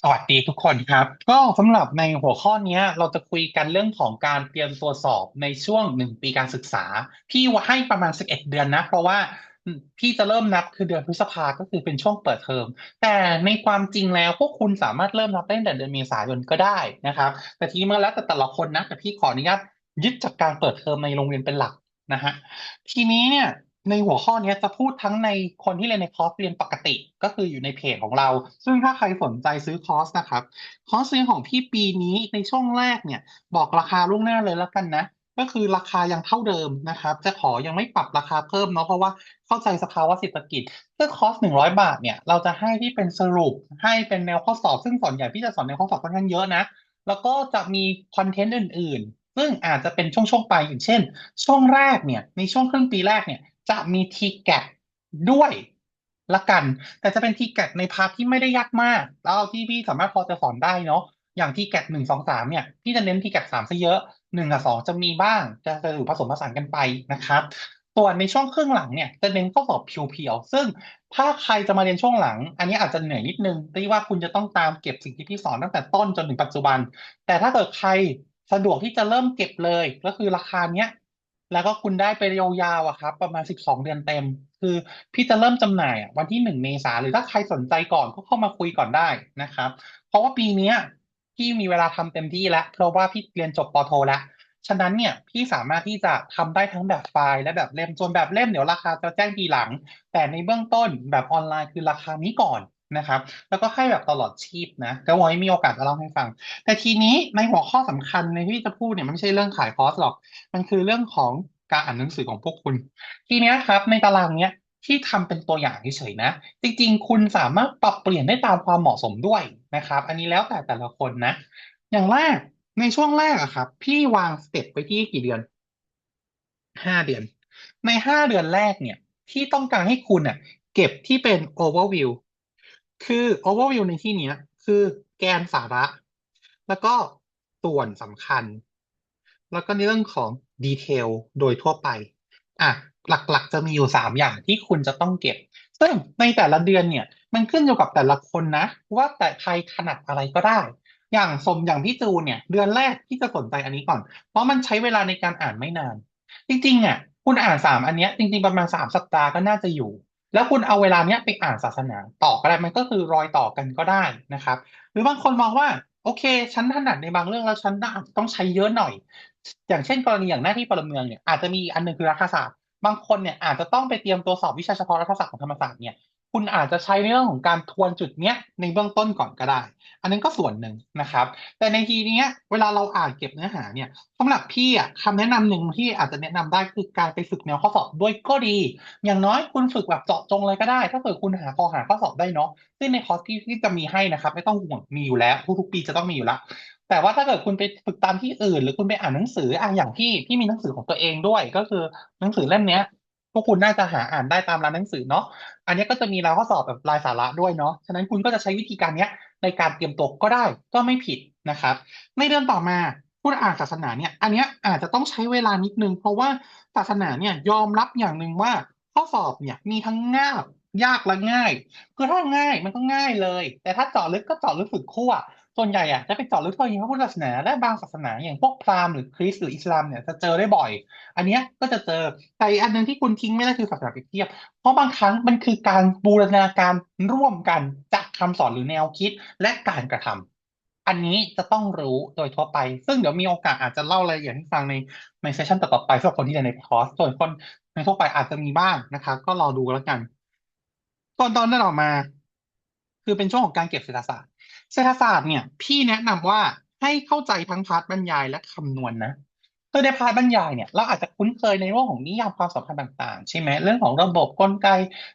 สวัสดีทุกคนครับ ก็สำหรับในหัวข้อนี้เราจะคุยกันเรื่องของการเตรียมตัวสอบในช่วงหนึ่งปีการศึกษา พี่ว่าให้ประมาณสิบเอ็ดเดือนนะ เพราะว่าพี่จะเริ่มนับคือเดือนพฤษภาก็คือเป็นช่วงเปิดเทอม แต่ในความจริงแล้วพวกคุณสามารถเริ่มนับได้ตั้งแต่เดือนเมษายนก็ได้นะครับ แต่ทีนี้มาแล้วแต่แต่ละคนนะแต่พี่ขออนุญาตยึดจากการเปิดเทอมในโรงเรียนเป็นหลักนะฮะทีนี้เนี่ย ในหัวข้อนี้จะพูดทั้งในคนที่เรียนในคอร์สเรียนปกติ ก็คืออยู่ในเพจของเรา ซึ่งถ้าใครสนใจซื้อคอร์สนะครับ คอร์สเรียนของพี่ปีนี้ในช่วงแรกเนี่ย บอกราคาล่วงหน้าเลยแล้วกันนะ ก็คือราคายังเท่าเดิมนะครับ จะขอยังไม่ปรับราคาเพิ่มเนาะเพราะว่าเข้าใจสภาวะเศรษฐกิจซึ่งคอร์สหนึ่งร้อยบาทเนี่ยเราจะให้ที่เป็นสรุปให้เป็นแนวข้อสอบ ซึ่งส่วนใหญ่พี่จะสอนแนวข้อสอบค่อนข้างเยอะนะแล้วก็จะมีคอนเทนต์อื่น ๆ ซึ่งอาจจะเป็นช่วงๆไปอย่างเช่น ช่วงแรกเนี่ยในช่วงครึ่งปีแรกเนี่ย จะมีทีแกตด้วยละกัน แต่จะเป็นทีแกตในพาร์ทที่ไม่ได้ยากมาก แล้วเอาที่พี่สามารถพอจะสอนได้เนาะอย่างทีแกตหนึ่งสองสามเนี่ยพี่จะเน้นทีแกตสามซะเยอะหนึ่งกับสองจะมีบ้าง จะจะอยู่ผสมผสานกันไปนะครับส่วนในช่วงครึ่งหลังเนี่ยจะเน้นข้อสอบเพียวๆซึ่งถ้าใครจะมาเรียนช่วงหลัง อันนี้อาจจะเหนื่อยนิดนึงที่ว่าคุณจะต้องตามเก็บสิ่งที่พี่สอนตั้งแต่ต้นจนถึงปัจจุบัน แต่ถ้าเกิดใครสะดวกที่จะเริ่มเก็บเลย ก็คือราคาเนี้ย แล้วก็คุณได้ไปยาวๆอะครับ ประมาณสิบสองเดือนเต็ม คือพี่จะเริ่มจำหน่ายวันที่หนึ่งเมษาหรือถ้าใครสนใจก่อนก็เข้ามาคุยก่อนได้นะครับ เพราะว่าปีนี้พี่มีเวลาทำเต็มที่แล้ว เพราะว่าพี่เรียนจบปอโทแล้วฉะนั้นเนี่ยพี่สามารถที่จะทำได้ทั้งแบบไฟล์และแบบเล่มส่วนแบบเล่มเดี๋ยวราคาจะแจ้งทีหลัง แต่ในเบื้องต้นแบบออนไลน์คือราคานี้ก่อน นะครับ แล้วก็ให้แบบตลอดชีพนะแต่ไว้มีโอกาสจะเล่าให้ฟัง แต่ทีนี้ในหัวข้อสำคัญในที่จะพูดเนี่ยมันไม่ใช่เรื่องขายคอร์สหรอก มันคือเรื่องของการอ่านหนังสือของพวกคุณ ทีนี้ครับ ในตารางเนี้ยที่ทำเป็นตัวอย่างเฉยๆนะ จริงๆ คุณสามารถปรับเปลี่ยนได้ตามความเหมาะสมด้วยนะครับ อันนี้แล้วแต่แต่ละคนนะ อย่างแรกในช่วงแรกอะครับ พี่วางสเต็ปไปที่กี่เดือนห้าเดือน ในห้าเดือนแรกเนี่ย ที่ต้องการให้คุณอะเก็บที่เป็น overview คือ overview ในที่เนี้ย คือแกนสาระ แล้วก็ส่วนสำคัญ แล้วก็ในเรื่องของดีเทลโดยทั่วไป อะ หลักๆ จะมีอยู่สามอย่างที่คุณจะต้องเก็บ ซึ่งในแต่ละเดือนเนี่ย มันขึ้นอยู่กับแต่ละคนนะ ว่าแต่ใครถนัดอะไรก็ได้ อย่างสมอย่างพี่จูเนี่ย เดือนแรกที่จะสนใจอันนี้ก่อน เพราะมันใช้เวลาในการอ่านไม่นาน จริงๆอะคุณอ่านสามอันเนี้ยจริงๆประมาณสามสัปดาห์ก็น่าจะอยู่ แล้วคุณเอาเวลาเนี้ยไปอ่านศาสนาต่อก็ได้มันก็คือรอยต่อกันก็ได้นะครับ หรือบางคนมองว่าโอเค ฉันถนัดในบางเรื่องแล้วฉันต้องใช้เยอะหน่อย อย่างเช่นกรณีอย่างหน้าที่พลเมืองเนี่ยอาจจะมีอันหนึงคือรัฐศาสตร์ บางคนเนี่ยอาจจะต้องไปเตรียมตัวสอบวิชาเฉพาะรัฐศาสตร์ของธรรมศาสตร์เนี่ย คุณอาจจะใช้ในเรื่องของการทวนจุดเนี้ยในเบื้องต้นก่อนก็ได้ อันนั้นก็ส่วนหนึ่งนะครับ แต่ในทีนี้เวลาเราอ่านเก็บเนื้อหาเนี่ยสำหรับพี่อะคำแนะนำหนึ่งที่อาจจะแนะนำได้คือการไปฝึกแนวข้อสอบด้วยก็ดี อย่างน้อยคุณฝึกแบบเจาะจงเลยก็ได้ ถ้าเกิดคุณหาพอหาข้อสอบได้เนาะซึ่งในคอร์สที่ที่จะมีให้นะครับ ไม่ต้องห่วงมีอยู่แล้วทุกๆปีจะต้องมีอยู่แล้วแต่ว่าถ้าเกิดคุณไปฝึกตามที่อื่น หรือคุณไปอ่านหนังสืออะอย่างพี่พี่มีหนังสือของตัวเองด้วย ก็คือหนังสือเล่มเนี้ย พวกคุณน่าจะหาอ่านได้ตามร้านหนังสือเนาะ อันนี้ก็จะมีรายข้อสอบแบบรายสาระด้วยเนาะ ฉะนั้นคุณก็จะใช้วิธีการเนี้ยในการเตรียมตัวก็ได้ก็ไม่ผิดนะครับ ในเดือนต่อมาคุณอ่านศาสนาเนี่ย อันเนี้ยอาจจะต้องใช้เวลานิดนึง เพราะว่าศาสนาเนี่ยยอมรับอย่างหนึ่งว่าข้อสอบเนี่ยมีทั้งง่ายยากและง่าย คือถ้าง่ายมันก็ง่ายเลย แต่ถ้าเจาะลึกก็เจาะลึกสุดขั้ว ส่วนใหญ่อะจะไปเจาะลึกเฉพาะพระพุทธศาสนาและบางศาสนาอย่างพวกพราหมณ์หรือคริสต์หรืออิสลามเนี่ยจะเจอได้บ่อย อันเนี้ยก็จะเจอแต่อันหนึ่งที่คุณทิ้งไม่ได้คือศาสนาเปรียบเทียบ เพราะบางครั้งมันคือการบูรณาการร่วมกันจากคำสอนหรือแนวคิดและการกระทำอันนี้จะต้องรู้โดยทั่วไป ซึ่งเดี๋ยวมีโอกาสอาจจะเล่ารายละเอียดให้ฟังในในเซสชันต่อๆไปสำหรับคนที่เรียนในคอร์สส่วนคนในทั่วไปอาจจะมีบ้างนะครับก็รอดูแล้วกันตอนตอนนั้นออกมา คือเป็นช่วงของการเก็บเศรษฐศาสตร์ เศรษฐศาสตร์เนี่ยพี่แนะนำว่าให้เข้าใจทั้งพาร์ทบรรยายและคำนวณนะคือในพาร์ทบรรยายเนี่ยเราอาจจะคุ้นเคยในเรื่องของนิยามความสัมพันธ์ต่างๆ ใช่ไหมเรื่องของระบบกลไก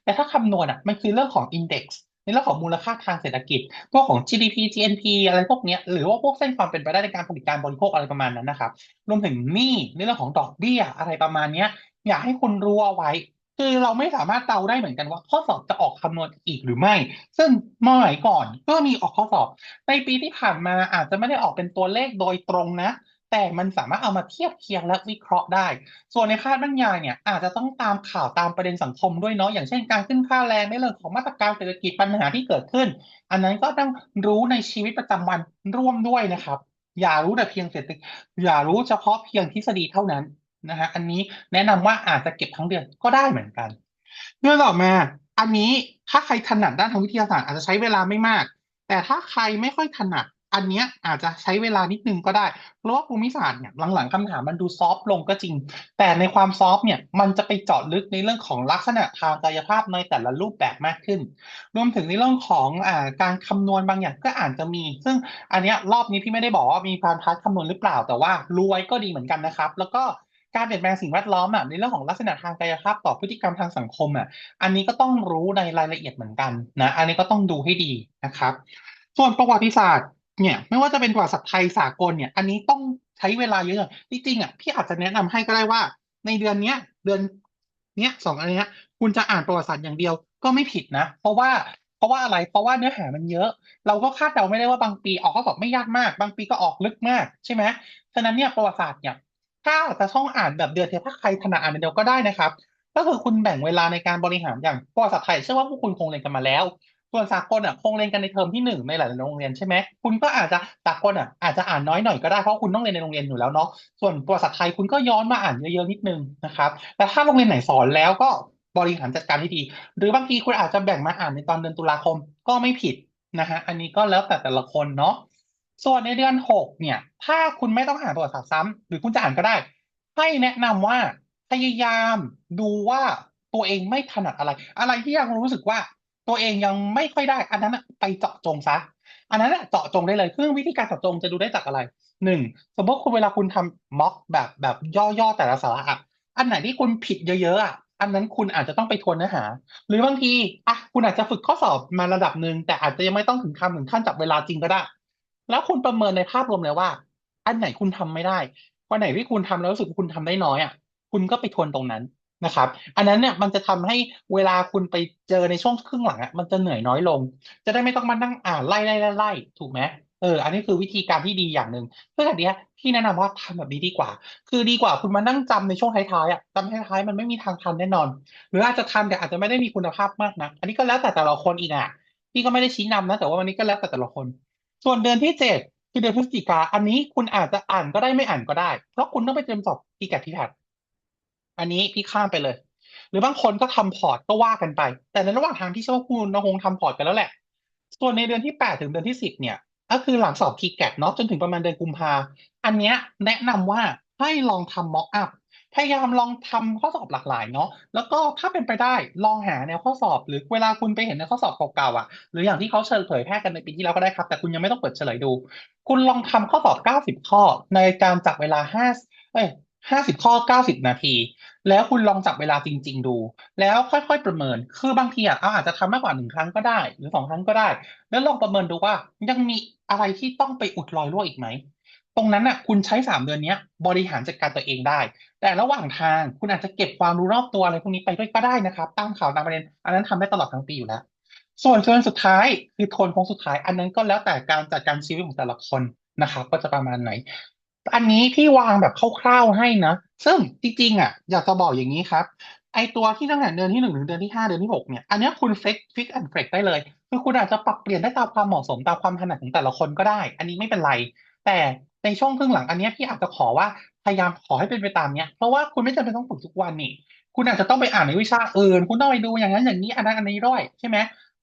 แต่ถ้าคำนวณอะมันคือเรื่องของ index ในเรื่องของมูลค่าทางเศรษฐกิจ พวกของ GDP GNP อะไรพวกเนี้ยหรือว่าพวกเส้นความเป็นไปได้ในการผลิตการบริโภคอะไรประมาณนั้นนะครับ รวมถึงหนี้ในเรื่องของดอกเบี้ยอะไรประมาณเนี้ยอยากให้คุณรู้เอาไว้ คือเราไม่สามารถเดาได้เหมือนกันว่า ข้อสอบจะออกคำนวณอีกหรือไม่ ซึ่งเมื่อไหร่ก่อนก็มีออกข้อสอบ ในปีที่ผ่านมาอาจจะไม่ได้ออกเป็นตัวเลขโดยตรงนะ แต่มันสามารถเอามาเทียบเคียงและวิเคราะห์ได้ ส่วนในภาคบรรยายเนี่ยอาจจะต้องตามข่าวตามประเด็นสังคมด้วยเนาะอย่างเช่นการขึ้นค่าแรงในเรื่องของมาตรการเศรษฐกิจปัญหาที่เกิดขึ้น อันนั้นก็ต้องรู้ในชีวิตประจำวันร่วมด้วยนะครับ อย่ารู้แต่เพียงเศรษฐกิจอย่ารู้เฉพาะเพียงทฤษฎีเท่านั้น นะฮะอันนี้แนะนำว่าอาจจะเก็บทั้งเดือนก็ได้เหมือนกันเรื่องต่อมาอันนี้ถ้าใครถนัดด้านทางวิทยาศาสตร์อาจจะใช้เวลาไม่มาก แต่ถ้าใครไม่ค่อยถนัด อันเนี้ยอาจจะใช้เวลานิดนึงก็ได้ เพราะว่าภูมิศาสตร์เนี่ยหลังๆคำถามมันดูซอฟต์ลงก็จริง แต่ในความซอฟต์เนี่ยมันจะไปเจาะลึกในเรื่องของลักษณะทางกายภาพในแต่ละรูปแบบมากขึ้น รวมถึงในเรื่องของอ่าการคำนวณบางอย่างก็อาจจะมี ซึ่งอันเนี้ยรอบนี้พี่ไม่ได้บอกว่ามีการพัดคำนวณหรือเปล่า แต่ว่ารู้ไว้ก็ดีเหมือนกันนะครับ แล้วก็ การเปลี่ยนแปลงสิ่งแวดล้อมอะในเรื่องของลักษณะทางกายภาพต่อพฤติกรรมทางสังคมอะ อันนี้ก็ต้องรู้ในรายละเอียดเหมือนกันนะอันนี้ก็ต้องดูให้ดีนะครับ ส่วนประวัติศาสตร์เนี่ยไม่ว่าจะเป็นประวัติศาสตร์ไทยสากลเนี่ย อันนี้ต้องใช้เวลาเยอะจริงๆอะพี่อาจจะแนะนำให้ก็ได้ว่า ในเดือนเนี้ยเดือนเนี้ยสองอันเนี้ย คุณจะอ่านประวัติศาสตร์อย่างเดียวก็ไม่ผิดนะ เพราะว่าเพราะว่าอะไร เพราะว่าเนื้อหามันเยอะ เราก็คาดเดาไม่ได้ว่าบางปีออกข้อสอบไม่ยากมาก บางปีก็ออกลึกมากใช่ไหมฉะนั้นเนี่ยประวัติศาสตร์เนี่ย ถ้าจะต้องอ่านแบบเดือนเดียวถ้าใครถนัดอ่านเดียวก็ได้นะครับ ก็คือคุณแบ่งเวลาในการบริหารอย่างประวัติศาสตร์ไทยเชื่อว่าพวกคุณคงเรียนกันมาแล้วส่วนสากลอะคงเรียนกันในเทอมที่หนึ่งในหลายๆโรงเรียนใช่ไหมคุณก็อาจจะสากลอะอาจจะอ่านน้อยหน่อยก็ได้เพราะคุณต้องเรียนในโรงเรียนอยู่แล้วเนาะส่วนประวัตย์ไทยคุณก็ย้อนมาอ่านเยอะๆนิดนึงนะครับแต่ถ้าโรงเรียนไหนสอนแล้วก็บริหารจัดการให้ดี หรือบางทีคุณอาจจะแบ่งมาอ่านในตอนเดือนตุลาคมก็ไม่ผิดนะฮะอันนี้ก็แล้วแต่แต่ละคนเนาะ ส่วนในเดือนหกเนี่ย ถ้าคุณไม่ต้องอ่านประวัติศาสตร์ซ้ำหรือคุณจะอ่านก็ได้ ให้แนะนำว่าพยายามดูว่าตัวเองไม่ถนัดอะไร อะไรที่ยังรู้สึกว่าตัวเองยังไม่ค่อยได้ อันนั้นไปเจาะจงซะ อันนั้นเจาะจงได้เลยเครื่องวิธีการเจาะจงจะดูได้จากอะไรหนึ่งสมมติคุณเวลาคุณทำม็อกแบบแบบย่อๆแต่ละสาระอะอันไหนที่คุณผิดเยอะๆอะอันนั้นคุณอาจจะต้องไปทวนเนื้อหา หรือบางทีอะคุณอาจจะฝึกข้อสอบมาระดับหนึ่งแต่อาจจะยังไม่ต้องถึงคำถึงขั้นจับเวลาจริงก็ได้ แล้วคุณประเมินในภาพรวมเลยว่า อันไหนคุณทำไม่ได้วันไหนที่คุณทำแล้วรู้สึกคุณทำได้น้อยอะ คุณก็ไปทวนตรงนั้นนะครับ อันนั้นเนี่ยมันจะทำให้เวลาคุณไปเจอในช่วงครึ่งหลังอะมันจะเหนื่อยน้อยลง จะได้ไม่ต้องมานั่งอ่านไล่ไล่ไล่ไล่ถูกไหมเออ อันนี้คือวิธีการที่ดีอย่างหนึ่งเพื่อแบบนี้พี่แนะนำว่าทำแบบนี้ดีกว่า คือดีกว่าคุณมานั่งจำในช่วงท้ายๆอะจำท้ายๆมันไม่มีทางทันแน่นอน หรืออาจจะทันแต่อาจจะไม่ได้มีคุณภาพมากนะอันนี้ก็แล้วแต่แต่ละคนอีกอะพี่ก็ไม่ได้ชี้นำนะแต่ว่าวันนี้ก็แล้วแต่แต่ละคน ส่วนเดือนที่เจ็ดคือเดือนพฤศจิกา อันนี้คุณอาจจะอ่านก็ได้ไม่อ่านก็ได้ เพราะคุณต้องไปเตรียมสอบทีแกทีแพดอันนี้พี่ข้ามไปเลย หรือบางคนก็ทำพอร์ตก็ว่ากันไป แต่ในระหว่างทางที่เชื่อว่าคุณนคงทำพอร์ตกันแล้วแหละ ส่วนในเดือนที่แปดถึงเดือนที่สิบเนี่ย ก็คือหลังสอบทีแกเนาะจนถึงประมาณเดือนกุมภาอันเนี้ยแนะนำว่าให้ลองทำม็อกอัพ พยายามลองทำข้อสอบหลากหลายเนาะแล้วก็ถ้าเป็นไปได้ลองหาแนวข้อสอบ หรือเวลาคุณไปเห็นในข้อสอบเก่าๆอะ หรืออย่างที่เขาเฉลยเผยแพร่กันในปีที่แล้วก็ได้ครับ แต่คุณยังไม่ต้องเปิดเฉลยดู คุณลองทำข้อสอบเก้าสิบข้อ ในการจับเวลาห้าเอ้ยห้าสิบข้อเก้าสิบนาที แล้วคุณลองจับเวลาจริง ๆ ดู แล้วค่อยๆประเมิน คือบางทีอะเอาอาจจะทำมากกว่าหนึ่งครั้งก็ได้ หรือสองครั้งก็ได้ แล้วลองประเมินดูว่ายังมีอะไรที่ต้องไปอุดรอยรั่วอีกไหม ตรงนั้นน่ะคุณใช้สามเดือนนี้บริหารจัดการตัวเองได้ แต่ระหว่างทางคุณอาจจะเก็บความรู้รอบตัวอะไรพวกนี้ไปด้วยก็ได้นะครับตามข่าวตามประเด็น อันนั้นทำได้ตลอดทั้งปีอยู่แล้ว ส่วนเดือนสุดท้ายคือโทนของสุดท้าย อันนั้นก็แล้วแต่การจัดการชีวิตของแต่ละคนนะครับ ก็จะประมาณไหน อันนี้พี่วางแบบคร่าวๆให้นะ ซึ่งจริงๆอะอยากจะบอกอย่างนี้ครับไอตัวที่ตั้งแต่เดือนที่หนึ่งถึงเดือนที่ห้าเดือนที่หกเนี่ยอันนี้คุณเฟิกฟิกแอนเฟกได้เลยคือคุณอาจจะปรับเปลี่ยนได้ตามความเหมาะสมตามความถนัดของแต่ละคนก็ได้ อันนี้ไม่เป็นไร แต่ ในช่วงครึ่งหลังอันนี้พี่อาจจะขอว่าพยายามขอให้เป็นไปตามเนี้ยเพราะว่าคุณไม่จำเป็นต้องฝึกทุกวันนี่ คุณอาจจะต้องไปอ่านในวิชาอื่น คุณต้องไปดูอย่างนั้นอย่างนี้อันนั้นอันนี้ด้วยใช่ไหม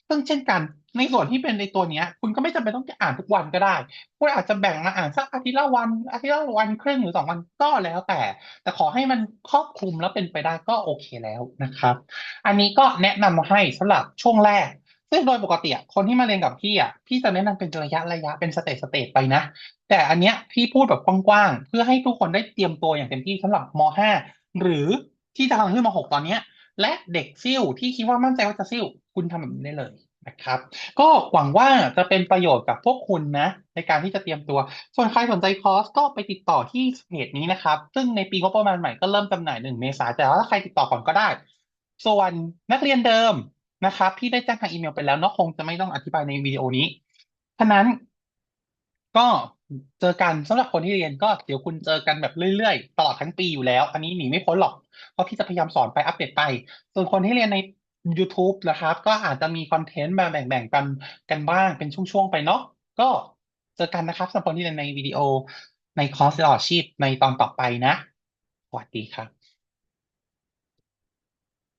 ซึ่งเช่นกันในส่วนที่เป็นในตัวเนี้ย คุณก็ไม่จำเป็นต้องอ่านทุกวันก็ได้ คุณอาจจะแบ่งมาอ่านสักอาทิตย์ละวันอาทิตย์ละวันครึ่งหรือสองวันก็แล้วแต่ แต่ขอให้มันครอบคลุมแล้วเป็นไปได้ก็โอเคแล้วนะครับ อันนี้ก็แนะนำมาให้สำหรับช่วงแรก ซึ่งโดยปกติคนที่มาเรียนกับพี่อะพี่จะแนะนำเป็นระยะระยะเป็นสเตจสเตจไปนะ แต่อันเนี้ยพี่พูดแบบกว้างๆเพื่อให้ทุกคนได้เตรียมตัวอย่างเต็มที่สำหรับม .5 หรือที่จะกำลังขึ้นม .6 ตอนเนี้ย และเด็กซิ่วที่คิดว่ามั่นใจว่าจะซิ่วคุณทำแบบนี้ได้เลยนะครับ ก็หวังว่าจะเป็นประโยชน์กับพวกคุณนะ ในการที่จะเตรียมตัว ส่วนใครสนใจคอร์สก็ไปติดต่อที่เพจนี้นะครับ ซึ่งในปีงบประมาณใหม่ก็เริ่มจำหน่ายหนึ่งเมษาแต่ว่าถ้าใครติดต่อก่อนก็ได้ ส่วนนักเรียนเดิม นะครับที่ได้แจ้งทางอีเมลไปแล้วเนาะคงจะไม่ต้องอธิบายในวิดีโอนี้ฉะนั้นก็เจอกันสำหรับคนที่เรียนก็เดี๋ยวคุณเจอกันแบบเรื่อยๆ ตลอดทั้งปีอยู่แล้ว อันนี้หนีไม่พ้นหรอก เพราะพี่จะพยายามสอนไปอัปเดตไป ส่วนคนที่เรียนใน YouTube นะครับ ก็อาจจะมีคอนเทนต์มาแบ่งๆกันกันบ้างเป็นช่วงๆไปเนาะก็เจอกันนะครับสำหรับคนที่เรียนในวิดีโอในคอร์สตลอดชีพในตอนต่อไปนะสวัสดีครับ